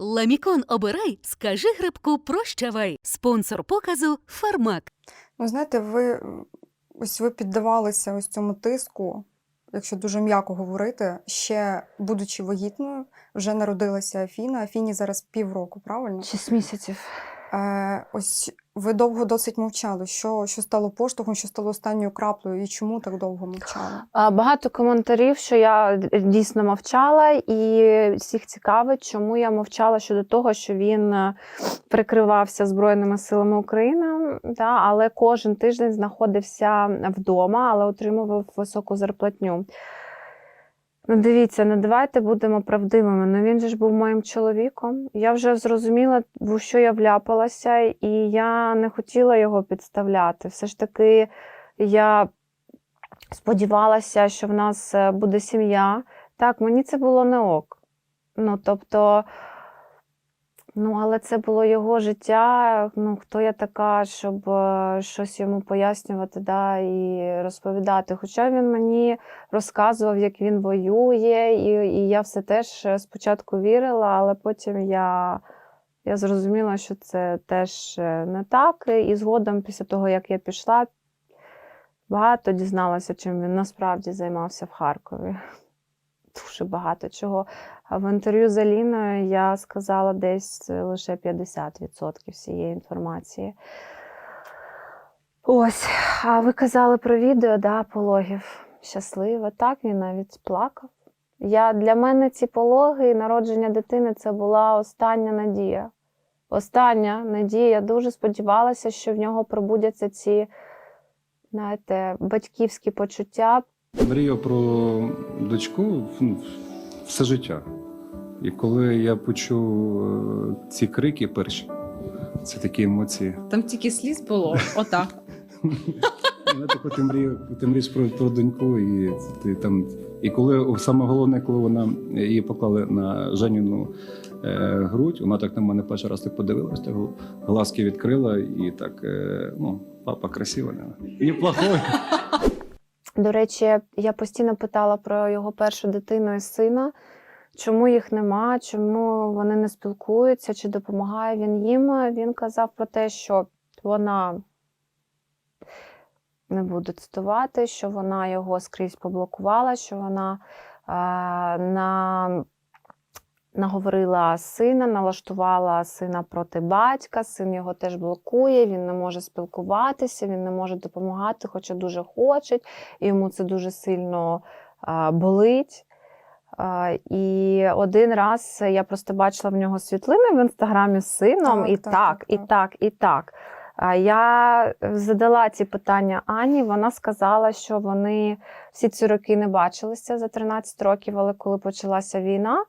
Ламікон обирай, скажи грибку прощавай. Спонсор показу Фармак. Ну, знаєте, ви ось ви піддавалися ось цьому тиску, якщо дуже м'яко говорити, ще будучи вагітною, вже народилася Афіна. Афіні зараз півроку, правильно? Шість місяців. Е, ось ви довго досить мовчали. Що, що стало поштовхом, що стало останньою краплею, і чому так довго мовчали? Багато коментарів, що я дійсно мовчала, і всіх цікавить, чому я мовчала щодо того, що він е, прикривався Збройними силами України, да, але кожен тиждень знаходився вдома, але отримував високу зарплатню. Ну, дивіться, ну давайте будемо правдивими. Ну він же ж був моїм чоловіком. Я вже зрозуміла, в що я вляпалася, і я не хотіла його підставляти. Все ж таки, я сподівалася, що в нас е, буде сім'я. Так, мені це було не ок. Ну, тобто, ну, але це було його життя. Ну, хто я така, щоб е, щось йому пояснювати да, і розповідати. Хоча він мені розказував, як він воює, і, і я все теж е, спочатку вірила, але потім я. Я зрозуміла, що це теж е, не так. І згодом, після того, як я пішла, багато дізналася, чим він насправді займався в Харкові. Дуже багато чого. А в інтерв'ю з Аліною я сказала десь лише 50% всієї інформації. Ось, а ви казали про відео, да, пологів. Щаслива. Так, він навіть плакав. Я, для мене ці пологи і народження дитини це була остання надія. Остання надія. Я дуже сподівалася, що в нього пробудяться ці, знаєте, батьківські почуття. Мріяв про дочку ну, все життя. І коли я почув е, ці крики перші, це такі емоції. Там тільки сліз було. Отак. Знаєте, коли ти мрієш, мрієш про, про доньку, і ти там. І коли саме головне, коли вона її поклали на Женіну е, грудь, вона так на мене перший раз так подивилась, так глазки відкрила і так, е, ну, папа красива, не? неплохой. До речі, я постійно питала про його першу дитину і сина, чому їх нема, чому вони не спілкуються, чи допомагає він їм. Він казав про те, що вона не буду цитувати, що вона його скрізь поблокувала, що вона е, на, наговорила сина, налаштувала сина проти батька, син його теж блокує, він не може спілкуватися, він не може допомагати, хоча дуже хоче, і йому це дуже сильно болить. І один раз я просто бачила в нього світлини в інстаграмі з сином, Так, і так, так, так, і так. і так. Я задала ці питання Ані. Вона сказала, що вони всі ці роки не бачилися за 13 років, але коли почалася війна,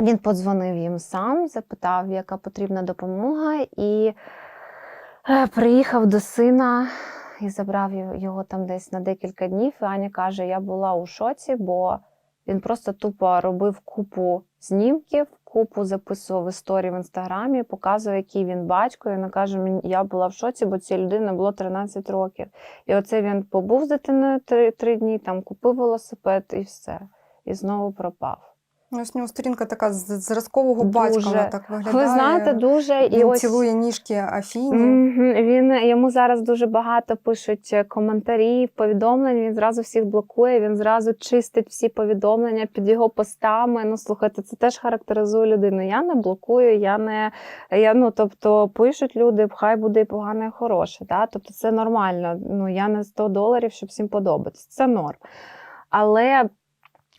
він подзвонив їм сам, запитав, яка потрібна допомога, і е, приїхав до сина і забрав його- там десь на декілька днів. І Аня каже: я була у шоці, бо він просто тупо робив купу знімків, купу записував історії в інстаграмі, показував, який він батько. І вона каже: я була в шоці, бо цій людині було 13 років. І оце він побув з дитиною три, три дні, там купив велосипед і все. І знову пропав. Ну, ось у нього сторінка така з зразкового батька, Дуже. вона так виглядає. Ви знаєте, дуже і ось цілує ніжки Афіні. Мгм. Він йому зараз дуже багато пишуть е, коментарів, повідомлень. Він зразу всіх блокує. Він зразу чистить всі повідомлення під його постами. Ну слухайте, це теж характеризує людину. Я не блокую, я не я ну тобто пишуть люди, хай буде і погане, і хороше. Да? Тобто це нормально. Ну я не 100 доларів, щоб всім подобатися. Це норм. Але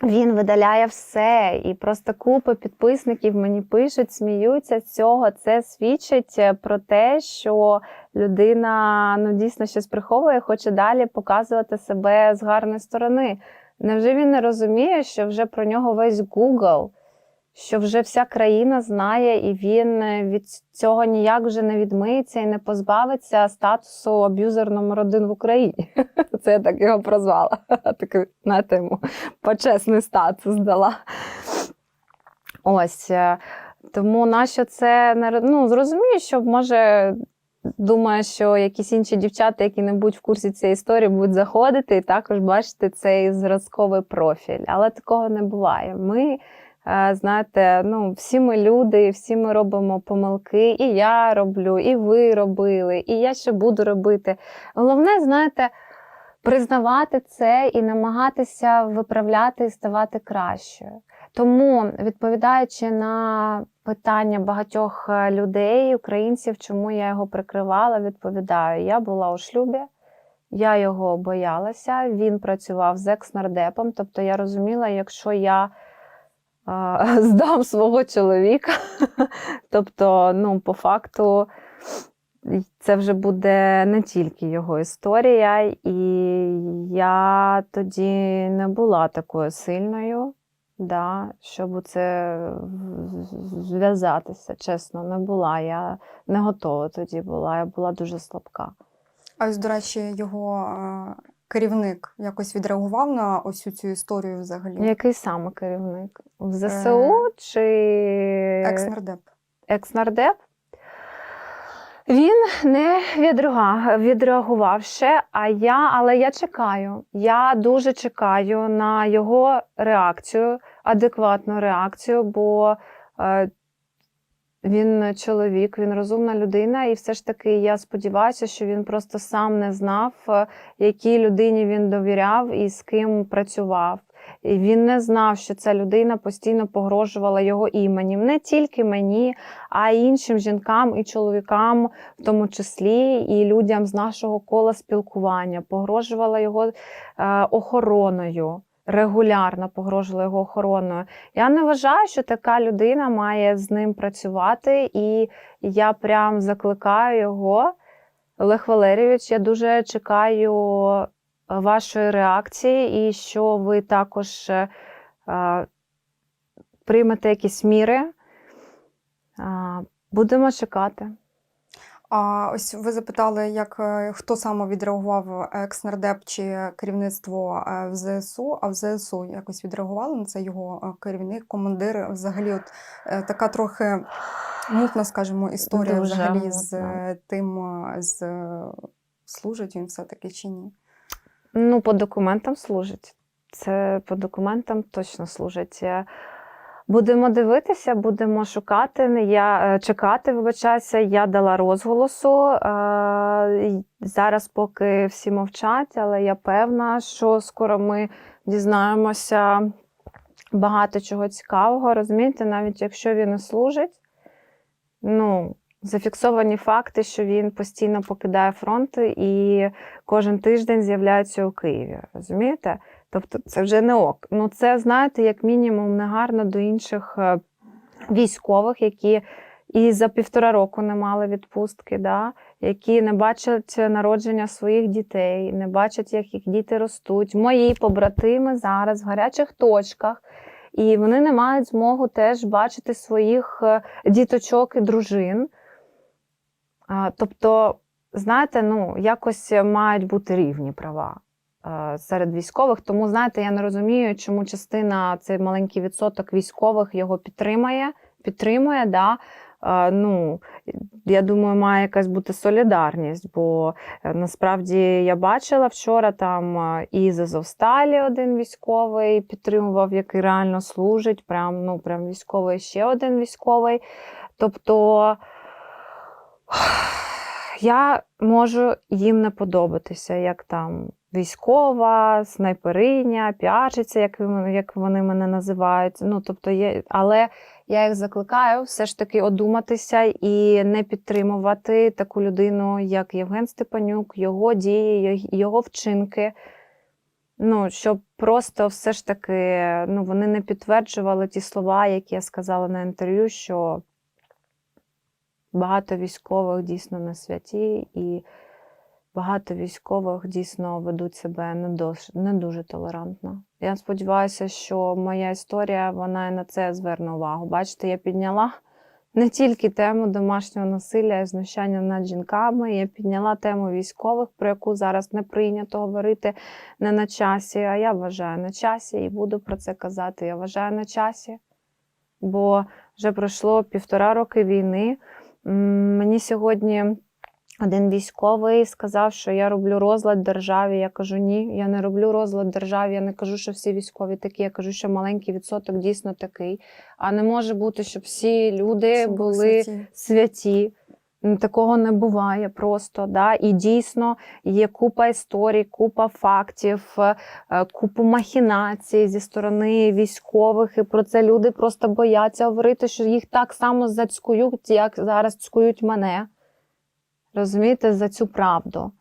він видаляє все, і просто купа підписників мені пишуть, сміються з цього. Це свідчить е, про те, що людина ну дійсно щось приховує, хоче далі показувати себе з гарної сторони. Невже він не розуміє, що вже про нього весь Google, що вже вся країна знає, і він е, від цього ніяк вже не відмиється і не позбавиться статусу аб'юзер номер один в Україні. Це я так його прозвала. Такий, знаєте, йому почесний статус дала. Ось. е, Тому нащо це ну, зрозумію, що може. Думаю, що якісь інші дівчата, які не будуть в курсі цієї історії, будуть заходити і також бачити цей зразковий профіль. Але такого не буває. Ми Знаєте, ну, всі ми люди, всі ми робимо помилки, і я роблю, і ви робили, і я ще буду робити. Головне, знаєте, признавати це і намагатися виправляти і ставати кращою. Тому, відповідаючи на питання багатьох е, людей, українців, чому я його прикривала, відповідаю: я була у шлюбі, я його боялася, він працював з екс-нардепом, тобто я розуміла, якщо я здам свого чоловіка, тобто, ну, по факту, це вже буде не тільки його історія, і я тоді не була такою сильною, да, щоб у це зв'язатися. Чесно, не була. Я не готова тоді була, я була дуже слабка. А ось, до речі, його керівник якось відреагував на ось цю історію взагалі. Який саме керівник? В ЗСУ чи Екс-нардеп. екс-нардеп? Він не відреагував, відреагував ще, а я, але я чекаю. Я дуже чекаю на його реакцію, адекватну реакцію, бо е, він чоловік, він розумна людина, і все ж таки я сподіваюся, що він просто сам не знав, е, якій людині він довіряв і з ким працював. І він не знав, що ця людина постійно погрожувала його іменем. Не тільки мені, а й іншим жінкам і чоловікам, в тому числі, і людям з нашого кола спілкування. Погрожувала його е, охороною. Регулярно погрожувала його охороною. Я не вважаю, що така людина має з ним працювати, і я прям закликаю його, Олег Валерійович, я дуже чекаю вашої реакції, і що ви також е, е, приймете якісь міри. Е, Будемо чекати. А ось ви запитали, як е, хто саме відреагував екс-нардеп чи керівництво е, в ЗСУ, а в ЗСУ якось відреагували на це його е, керівник, командир. Взагалі, от е, така трохи мутна, скажімо, історія Дуже взагалі з мутна. е, тим, е, з е, служить він все-таки чи ні. Ну, по документам служить. Це по документам точно служить. Будемо дивитися, будемо шукати. Я е, чекати, вибачаюся, я дала розголосу. Е, Зараз поки всі мовчать, але я певна, що скоро ми дізнаємося багато чого цікавого. Розумієте, навіть якщо він і служить, ну, зафіксовані факти, що він постійно покидає фронт і кожен тиждень з'являється у Києві. Розумієте? Тобто це вже не ок. Ну, це, знаєте, як мінімум, негарно до інших е, військових, які і за півтора року не мали відпустки, да? які не бачать народження своїх дітей, не бачать, як їх діти ростуть. Мої побратими зараз в гарячих точках. І вони не мають змогу теж бачити своїх е, діточок і дружин. Тобто, знаєте, ну, якось мають бути рівні права серед військових. Тому, знаєте, я не розумію, чому частина, цей маленький відсоток військових його підтримує, підтримує. Да? Е, Ну, я думаю, має якась бути солідарність, бо е, насправді я бачила вчора там е, і з Азовсталі один військовий підтримував, який реально служить. Прям, ну, прям військовий ще один військовий. Тобто я можу їм не подобатися, як там військова, снайпериня, піарчиця, як, як вони мене називають. Ну, тобто є, але я їх закликаю все ж таки одуматися і не підтримувати таку людину, як Євген Степанюк, його дії, його вчинки. Ну, щоб просто все ж таки ну, вони не підтверджували ті слова, які я сказала на інтерв'ю, що багато військових дійсно не святі, і багато військових дійсно ведуть себе не, дос- не дуже толерантно. Я сподіваюся, що моя історія вона на це зверне увагу. Бачите, я підняла не тільки тему домашнього насилля і знущання над жінками, я підняла тему військових, про яку зараз не прийнято говорити не на часі. А я вважаю на часі і буду про це казати. Я вважаю на часі, бо вже пройшло півтора роки війни. Мені сьогодні Один військовий сказав, що я роблю розлад державі. Я кажу, ні, я не роблю розлад державі. Я не кажу, що всі військові такі. Я кажу, що маленький відсоток дійсно такий. А не може бути, щоб всі люди були святі. святі. Такого не буває просто. Да? І дійсно є купа історій, купа фактів, е, е, махінацій зі сторони військових. І про це люди просто бояться говорити, що їх так само зацькують, як зараз цькують мене. Розумієте, за цю правду.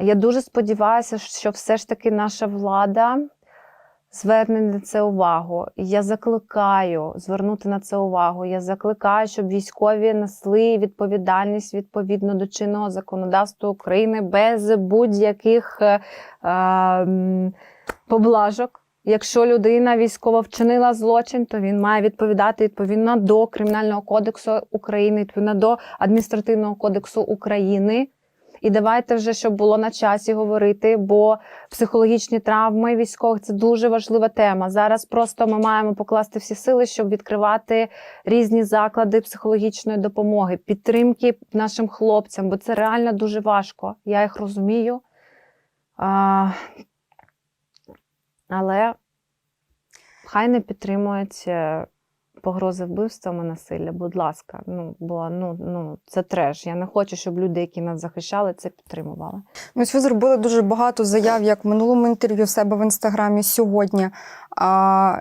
Я дуже сподіваюся, що все ж таки наша влада зверне на це увагу. Я закликаю звернути на це увагу. Я закликаю, щоб військові несли відповідальність відповідно до чинного законодавства України без будь-яких е, е, поблажок. Якщо людина військова вчинила злочин, то він має відповідати відповідно до Кримінального кодексу України, відповідно до адміністративного кодексу України. І давайте вже, щоб було на часі говорити, бо психологічні травми військових це дуже важлива тема. Зараз просто ми маємо покласти всі сили, щоб відкривати різні заклади психологічної допомоги, підтримки нашим хлопцям, бо це реально дуже важко. Я їх розумію. Але хай не підтримують е, погрози вбивствами насилля, будь ласка. Ну, бо ну, ну, це треш. Я не хочу, щоб люди, які нас захищали, це підтримували. Ну, ось ви зробили дуже багато заяв, як в минулому інтерв'ю в себе в інстаграмі сьогодні. А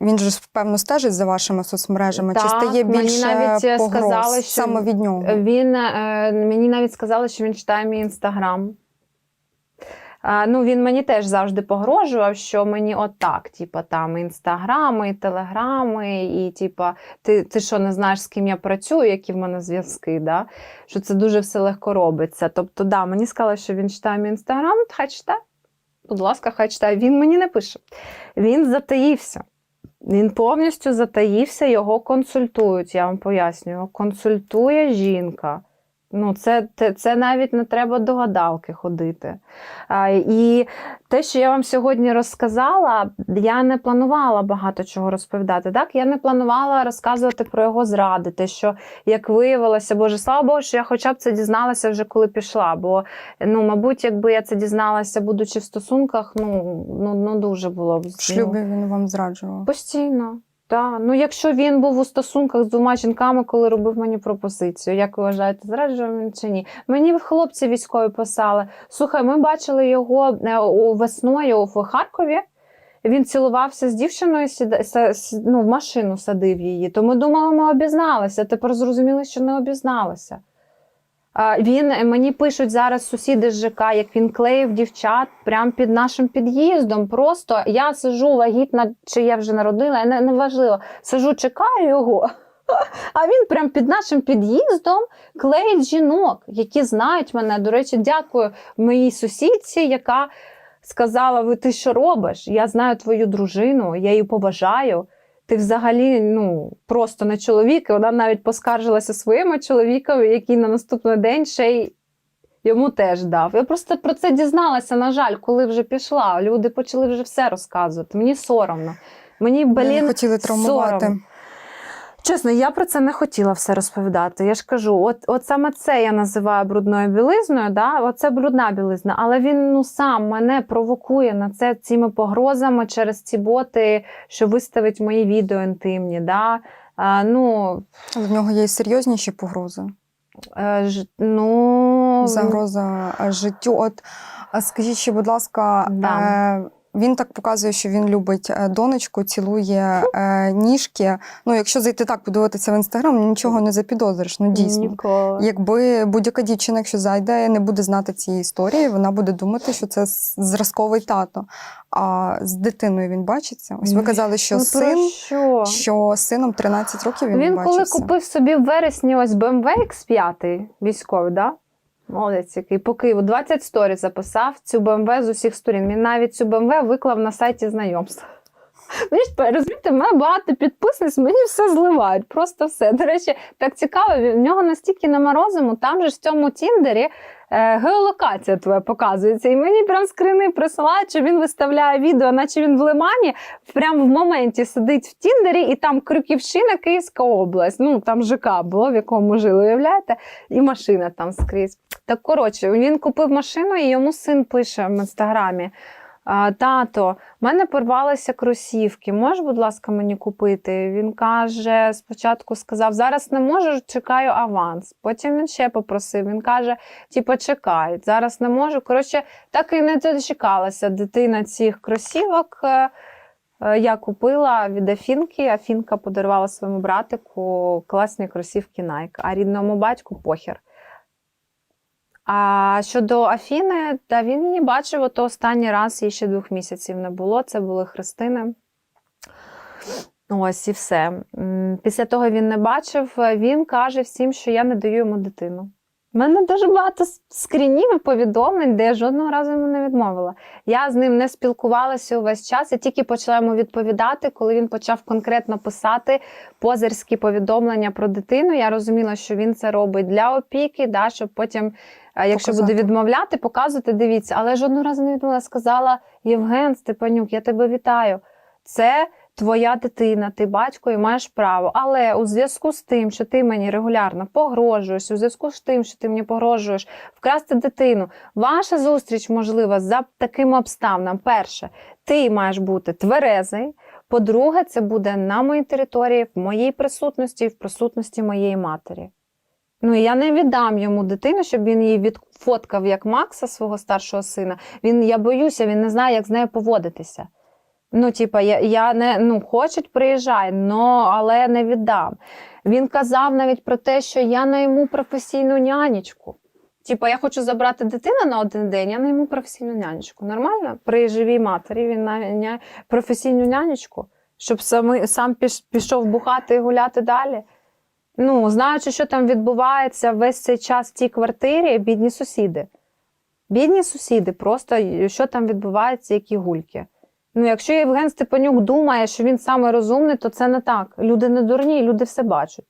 він же певно стежить за вашими соцмережами. Чи Так, стає мені навіть, е, погроз сказали, що саме від нього? Він е, мені навіть сказали, що він читає мій інстаграм. Ну, він мені теж завжди погрожував, що мені отак, типа там інстаграми, телеграми, і типа, ти, ти що не знаєш, з ким я працюю, які в мене зв'язки, да? що це дуже все легко робиться. Тобто, да, мені сказали, що він читає мій інстаграм, хай читає. Будь ласка, хай читає. Він мені не пише. Він затаївся. Він повністю затаївся, його консультують, я вам пояснюю. Консультує жінка. Ну, це, це, це навіть не треба до гадалки ходити. А, і те, що я вам сьогодні розказала, я не планувала багато чого розповідати. Так? Я не планувала розказувати про його зради. Те, що як виявилося, Боже, слава Богу, що я хоча б це дізналася вже коли пішла. Бо, ну, мабуть, якби я це дізналася, будучи в стосунках, ну, ну, ну дуже було б В шлюбі він вам зраджував. Постійно. Так. Ну, якщо він був у стосунках з двома жінками, коли робив мені пропозицію, як ви вважаєте, зраджував він чи ні? Мені хлопці військові писали: слухай, ми бачили його е, весною в Харкові. Він цілувався з дівчиною, ну, в машину садив її. То ми думали, ми обізналися. Тепер зрозуміли, що не обізналися. Він е, мені пишуть зараз сусіди з ЖК, як він клеїв дівчат прямо під нашим під'їздом. Просто я сижу вагітна, чи я вже народила, не, не важливо. Сижу, чекаю його. А він прямо під нашим під'їздом клеїть жінок, які знають мене. До речі, дякую моїй сусідці, яка сказала: Ви ти що робиш? Я знаю твою дружину, я її поважаю. Ти взагалі ну, просто не чоловік. І вона навіть поскаржилася своєму чоловікові, який на наступний день ще й йому теж дав. Я просто про це дізналася, на жаль, коли вже пішла. Люди почали вже все розказувати. Мені соромно. Мені блін, хотіли травмувати. соромно. Чесно, я про це не хотіла все розповідати. Я ж кажу, от, от саме це я називаю брудною білизною, да? оце брудна білизна, але він ну сам мене провокує на це цими погрозами через ці боти, що виставить мої відео інтимні. Да? А, ну, В нього є серйозніші погрози. е, ж, ну, Загроза життю. От скажіть ще, будь ласка, Да. е, він так показує, що він любить е, донечку, цілує е, ніжки. Ну, якщо зайти так, подивитися в інстаграм, нічого не запідозриш. Ну дійсно. Ніколи. Якби будь-яка дівчина, якщо зайде, не буде знати цієї історії, вона буде думати, що це зразковий тато. А з дитиною він бачиться. Ось ви казали, що Ну, син, що? що сином 13 років він, Він не коли купив собі в вересні ось BMW X5 військовий, да? Молодець, який по Києву 20 сторі записав цю БМВ з усіх сторін. Він навіть цю БМВ виклав на сайті знайомств. Розумієте, в мене багато підписниць, мені все зливають, просто все. До речі, так цікаво, в нього настільки нема розуму, там же ж в цьому Тіндері е, геолокація твоя показується. І мені прям скрини присилають, що він виставляє відео, наче він в Лимані, прямо в моменті сидить в Тіндері, і там Крюківщина, Київська область. Ну там ЖК було, в якому жили, уявляєте? І машина там скрізь. Так коротше, він купив машину, і йому син пише в інстаграмі. «А, Тато, в мене порвалися кросівки. Можеш, будь ласка, мені купити? Він каже, спочатку сказав, зараз не можу, чекаю аванс. Потім він ще попросив. Він каже, типу, чекай, зараз не можу. Коротше, так і не дочекалася дитина цих кросівок. Е, е, Я купила від Афінки. Афінка подарувала своєму братику класні кросівки Nike, а рідному батьку похер. А щодо Афіни, та він її бачив, ото останній раз їй ще двох місяців не було. Це були Христини. Ось і все. Після того він не бачив. Він каже всім, що я не даю йому дитину. У мене дуже багато скрінів і повідомлень, де я жодного разу йому не відмовила. Я з ним не спілкувалася увесь час. Я тільки почала йому відповідати, коли він почав конкретно писати позирські повідомлення про дитину. Я розуміла, що він це робить для опіки, да, щоб потім, е, якщо буде відмовляти, показувати, дивіться. Але жодного разу не відмовила. Сказала Євген Степанюк, я тебе вітаю. Це твоя дитина, ти батько і маєш право. Але у зв'язку з тим, що ти мені регулярно погрожуєш, у зв'язку з тим, що ти мені погрожуєш вкрасти дитину, ваша зустріч можлива за такими обставинами. Перше, ти маєш бути тверезий. По-друге, це буде на моїй території, в моїй присутності і в присутності моєї матері. Ну, я не віддам йому дитину, щоб він її відфоткав як Макса, свого старшого сина. Він, я боюся, він не знає, як з нею поводитися. Ну, типа, я, я не ну, хочуть, приїжджай, но, але не віддам. Він казав навіть про те, що я найму професійну нянечку. Типа, я хочу забрати дитину на один день, я найму професійну нянечку. Нормально? При живій матері він найняє професійну нянечку, щоб сам, сам піш, пішов бухати і гуляти далі. Ну, знаючи, що там відбувається весь цей час в тій квартирі, бідні сусіди. Бідні сусіди, просто що там відбувається, які гульки. Ну, якщо Євген Степанюк думає, що він саме розумний, то це не так. Люди не дурні, люди все бачать.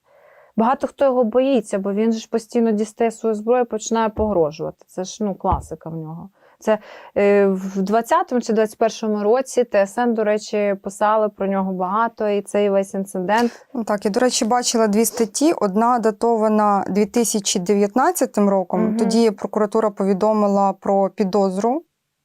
Багато хто його боїться, бо він же ж постійно дістає свою зброю і починає погрожувати. Це ж ну, класика в нього. Це е, в 20-му чи 21-му році ТСН, до речі, писали про нього багато, і цей весь інцидент. Ну, Так, я, до речі, бачила дві статті. Одна датована 2019 роком. Мгм. Тоді прокуратура повідомила про підозру.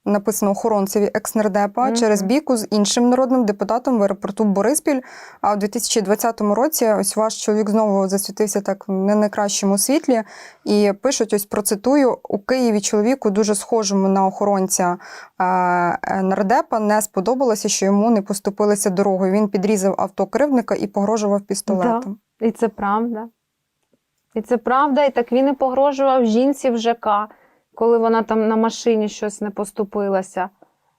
Написано охоронцеві екснардепа Мгм. через бійку з іншим народним депутатом в аеропорту Бориспіль. А у 2020 році ось ваш чоловік знову засвітився так в не найкращому світлі. І пишуть: ось процитую: у Києві чоловіку, дуже схожому на охоронця е, нардепа, не сподобалося, що йому не поступилися дорогою. Він підрізав авто кривдника і погрожував пістолетом. І це правда. І це правда, і так він і погрожував жінці в ЖК, коли вона там на машині щось не поступилася.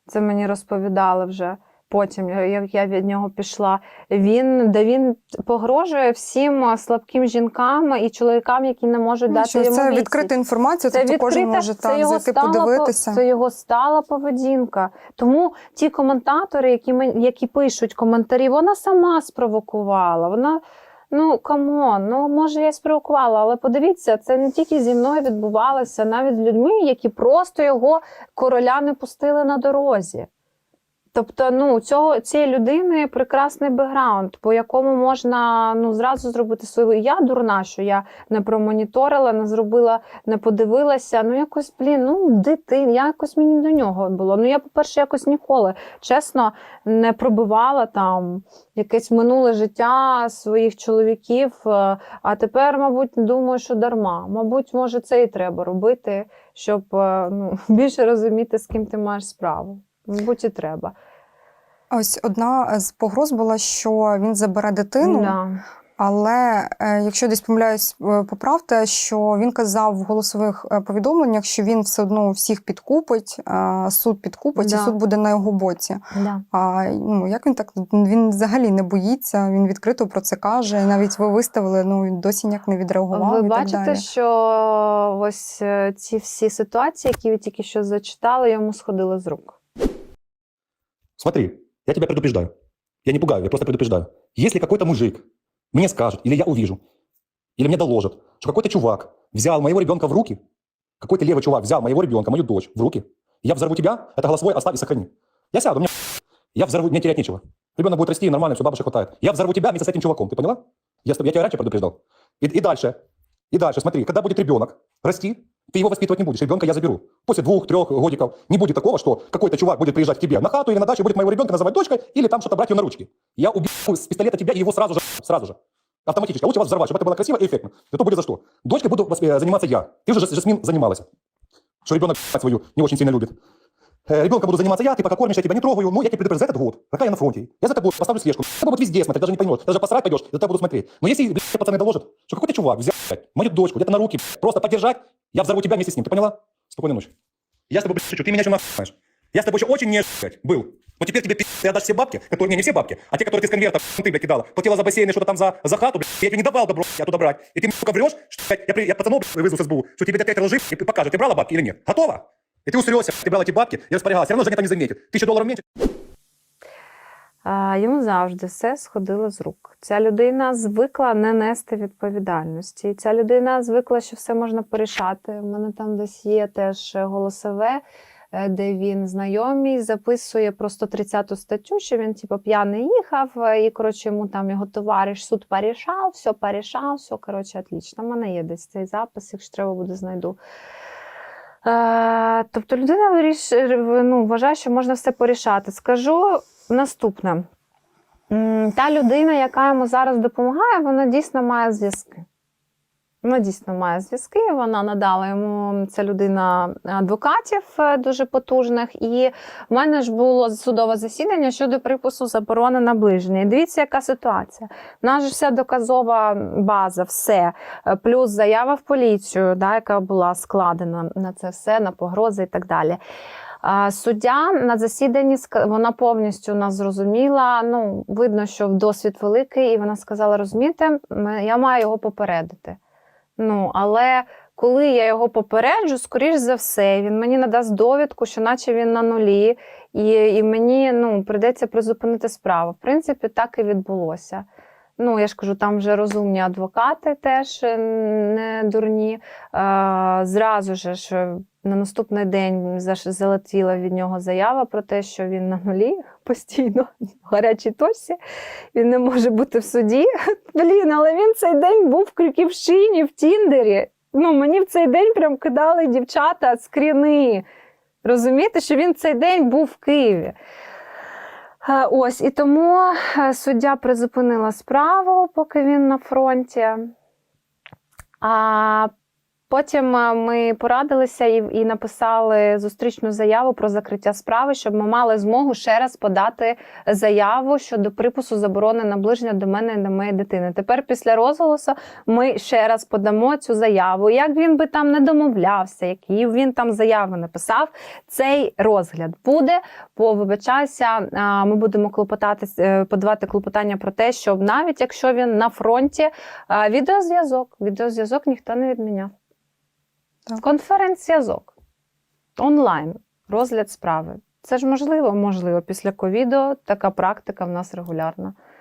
Це мені розповідали вже потім, як я від нього пішла. Він, де він погрожує всім слабким жінкам і чоловікам, які не можуть Ну, дати що йому це відсіч. відкрита інформація, тобто кожен може це так зайти подивитися. Це його стала поведінка. Тому ті коментатори, які, ми, які пишуть коментарі, вона сама спровокувала. Вона, ну камон, ну може я спровокувала, але подивіться, це не тільки зі мною відбувалося, навіть з людьми, які просто його короля не пустили на дорозі. Тобто, ну, цього цієї людини прекрасний бекграунд, по якому можна ну, зразу зробити свою. Я дурна, що я не промоніторила, не зробила, не подивилася. Ну, якось, блін, ну, дитин, якось мені до нього було. Ну, я, по-перше, якось ніколи, чесно, не пробивала там якесь минуле життя своїх чоловіків. е, А тепер, мабуть, думаю, що дарма. Мабуть, може, це і треба робити, щоб е, ну, більше розуміти, з ким ти маєш справу. Мабуть, і треба. Ось одна з погроз була, що він забере дитину, Да. але е, якщо десь помиляюсь, е, поправте, що він казав в голосових е, повідомленнях, що він все одно всіх підкупить, суд підкупить, Да. і суд буде на його боці. Да. А ну як він так? Він взагалі не боїться, він відкрито про це каже. Навіть ви виставили, ну він досі ніяк не відреагував. Ви і так бачите, далі. що ось ці всі ситуації, які ви тільки що зачитали, йому сходили з рук. Смотри, я тебя предупреждаю. Я не пугаю, я просто предупреждаю. Если какой-то мужик мне скажет, или я увижу, или мне доложат, что какой-то чувак взял моего ребенка в руки, какой-то левый чувак взял моего ребенка, мою дочь в руки, я взорву тебя, это голосовой оставь и сохрани. Я сяду, мне я взорву, мне терять нечего. Ребенок будет расти, нормально, все, бабушек хватает. Я взорву тебя вместе с этим чуваком, ты поняла? Я, я тебя раньше предупреждал. И, и дальше, и дальше, смотри, когда будет ребенок расти, ты его воспитывать не будешь, ребенка я заберу. После двух-трех годиков не будет такого, что какой-то чувак будет приезжать к тебе на хату или на дачу, будет моего ребенка называть дочкой, или там что-то брать ее на ручки. Я убью с пистолета тебя и его сразу же, сразу же. Автоматически. А лучше вас взорвать, чтобы это было красиво и эффектно. Зато будет за что. Дочкой буду э, заниматься я. Ты уже, Жас- Жасмин, занималась. Что ребенок свою не очень сильно любит. Э, Ребенка буду заниматься я, ты пока кормишь, я тебя не трогаю. Ну, я тебе предупреждаю за этот год. Какая я на фронте. Я за тобой поставлю слежку. Я буду везде смотреть, даже не поймешь. Даже посрать пойдешь, за тобой буду смотреть. Но если, блядь, пацаны доложат, что какой-то чувак взял, блядь, мою дочку где-то на руки, блядь, просто поддержать, я взорву тебя вместе с ним. Ты поняла? Спокойной ночи. Я с тобой, шучу. Ты меня еще нахуй знаешь. Я с тобой еще очень не был. Но теперь тебе пи***, ты отдашь все бабки, которые, не, не все бабки, а те, которые ты с конверта, ты, блядь, кидала. Платила за бассейн и что-то там за, за хату, блядь, я тебе не давал добро, я туда брать. И ты мне, сука, врешь, что, блядь, я, при- я пацанов, блядь, вызову с СБУ, что тебе опять лжи и покажут, ты брала бабки или нет. Готово? И ты усрёшься, ты брала эти бабки и распорягалась. Все равно Женя там не заметит. Тысячу долларов меньше, Йому завжди все сходило з рук. Ця людина звикла не нести відповідальності. Ця людина звикла, що все можна порішати. У мене там десь є теж голосове, е, де він знайомий, записує про 130 статтю, що він типу, п'яний їхав, е, і коротше йому там його товариш суд порішав, все порішав, все коротше, отлично. У мене є десь цей запис, якщо треба буде, знайду. Е, тобто людина ну, вважає, що можна все порішати. Скажу наступне. Та людина, яка йому зараз допомагає, вона дійсно має зв'язки. Вона дійсно має зв'язки. Вона надала йому ця людина адвокатів е, дуже потужних. І в мене ж було судове засідання щодо припису заборони наближення. І дивіться, яка ситуація. У нас же вся доказова база, все, Е, плюс заява в поліцію, да, яка була складена на це все, на погрози і так далі. Суддя на засіданні вона повністю нас зрозуміла. Ну, видно, що досвід великий, і вона сказала: розумієте, я маю його попередити. Ну, але коли я його попереджу, скоріш за все, він мені надасть довідку, що наче він на нулі, і, і мені ну, прийдеться призупинити справу. В принципі, так і відбулося. Ну, я ж кажу, там вже розумні адвокати теж е, не дурні. Е, зразу ж на наступний день залетіла від нього заява про те, що він на нулі постійно в гарячій точці, він не може бути в суді. Блін, але він цей день був в Крюківщині, в Тіндері. Ну, мені в цей день прям кидали дівчата скріни. Розумієте, що він цей день був в Києві. Е, Ось, і тому е, суддя призупинила справу, поки він на фронті. А потім е, ми порадилися і, і написали зустрічну заяву про закриття справи, щоб ми мали змогу ще раз подати заяву щодо припису заборони наближення до мене і до моєї дитини. Тепер, після розголосу, ми ще раз подамо цю заяву. Як він би там не домовлявся, які він там заяви написав, цей розгляд буде. Бо вибачаюся, а, ми будемо клопотати, е, подавати клопотання про те, що навіть якщо він на фронті, відеозв'язок, відеозв'язок ніхто не відміняв. Конференц-зв'язок онлайн, розгляд справи. Це ж можливо, можливо. Після ковіду така практика в нас регулярна.